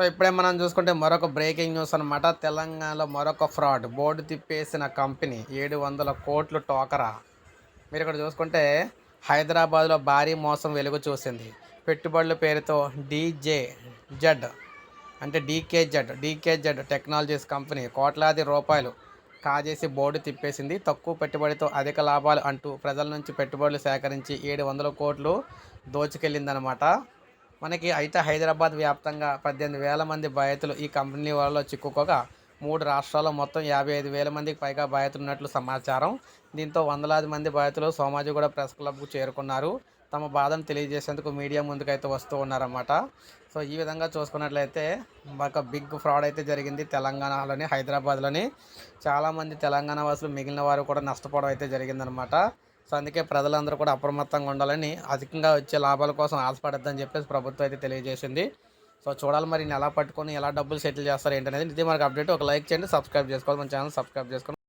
So ఇప్పుడే మనం చూసుకుంటే మరొక బ్రేకింగ్ న్యూస్ అనమాట తెలంగాణలో మరొక ఫ్రాడ్. బోర్డు తిప్పేసిన కంపెనీ ఏడు వందల కోట్లు టోకరా. మీరు ఇక్కడ చూసుకుంటే హైదరాబాద్లో భారీ మోసం వెలుగు చూసింది. పెట్టుబడుల పేరుతో డీజే జడ్ అంటే డీకేజెడ్ డీకేజెడ్ టెక్నాలజీస్ కంపెనీ కోట్లాది రూపాయలు కాజేసి బోర్డు తిప్పేసింది. తక్కువ పెట్టుబడితో అధిక లాభాలు అంటూ ప్రజల నుంచి పెట్టుబడులు సేకరించి ఏడు వందల కోట్లు దోచుకెళ్ళిందనమాట మనకి అయితే హైదరాబాద్ వ్యాప్తంగా పద్దెనిమిది వేల మంది బాధితులు ఈ కంపెనీ వాళ్ళలో చిక్కుకోగా మూడు రాష్ట్రాల్లో మొత్తం యాభై ఐదు వేల మందికి పైగా బాధితులు ఉన్నట్లు సమాచారం. దీంతో వందలాది మంది బాధితులు సోమాజిగూడ ప్రెస్ క్లబ్కు చేరుకున్నారు. తమ బాధను తెలియజేసేందుకు మీడియా ముందుకైతే వస్తూ ఉన్నారన్నమాట. సో ఈ విధంగా చూసుకున్నట్లయితే ఒక బిగ్ ఫ్రాడ్ అయితే జరిగింది తెలంగాణలోని హైదరాబాద్లోని. చాలామంది తెలంగాణ వాసులు మిగిలిన వారు కూడా నష్టపోవడం అయితే జరిగిందనమాట సో అందుకే ప్రజలందరూ కూడా అప్రమత్తంగా ఉండాలని అధికంగా వచ్చే లాభాల కోసం ఆశపడద్దని చెప్పేసి ప్రభుత్వం అయితే తెలియజేసింది. సో చూడాలి మరి నేను ఎలా పట్టుకొని ఎలా డబ్బులు సెటిల్ చేస్తారు ఏంటనేది. ఇది మనకు అప్డేట్. ఒక లైక్ చేయండి సబ్స్క్రైబ్ చేసుకోవాలి. మన ఛానల్ సబ్స్క్రైబ్ చేసుకోండి.